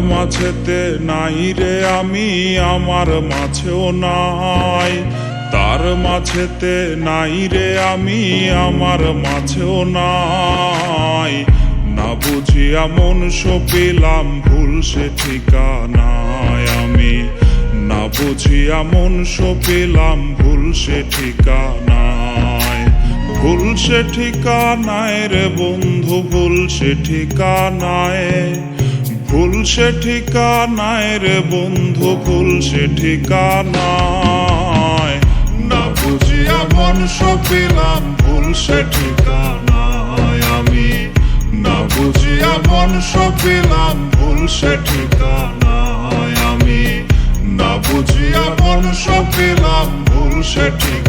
মাঝেতে নাই রে আমি, আমার মাঝেও নাই। তার মাঝেতে নাই রে আমি, আমার মাঝেও নাই। না বুঝিয়া মন পেলাম ভুল সে ঠিকানায় আমি। না বুঝিয়া মন পেলাম ভুল সে ঠিকানায়। ভুল সে ঠিকানায় রে বন্ধু, ভুল সে ঠিকানায়। ভুল সে ঠিকানায় রে বন্ধু ভুল সে ঠিকানায়। না বুঝিয়া মন পেলাম ভুল সে ঠিকানায় আমি। না বুঝিয়া মন পেলাম ভুল সে ঠিকানায় আমি। না বুঝিয়া মন পেলাম ভুল সে ঠিকানায়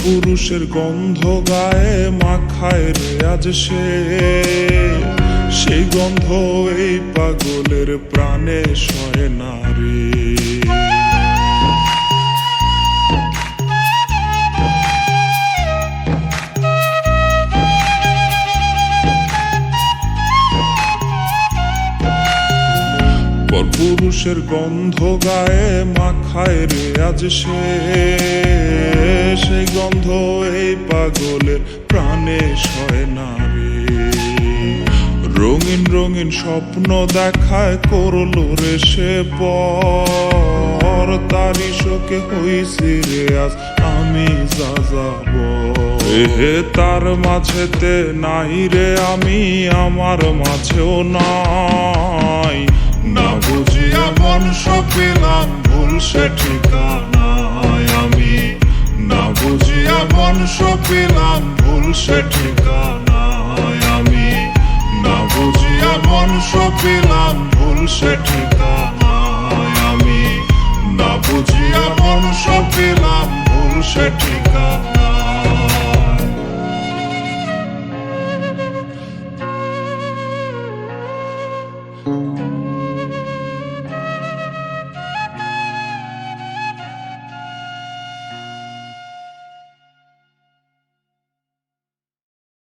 পরপুরুষের গন্ধ গায়ে মাখায় রে আজ সে। সেই গন্ধ এই পাগলের প্রাণে সয় না রে। পরপুরুষের গন্ধ গায়ে মাখায় রে আজ সে। সেই গন্ধ এই পাগলের প্রাণে সয় না রে রঙিন রঙিন স্বপ্ন দেখায় করল রে সে পর। তারি শোকে হইছি রে আজ আমি যা যাব এহে তার মাঝেতে নাই রে আমি, আমার মাঝেও নাই। না বুঝিয়া মন পেলাম ভুল সে ঠিকানায় পেলাম ভুল সে ঠিকানায় আমি না বুঝিয়া মন পেলাম ভুল সে ঠিকানায় আমি না বুঝিয়া মন পেলাম ভুল সে ঠিকানায়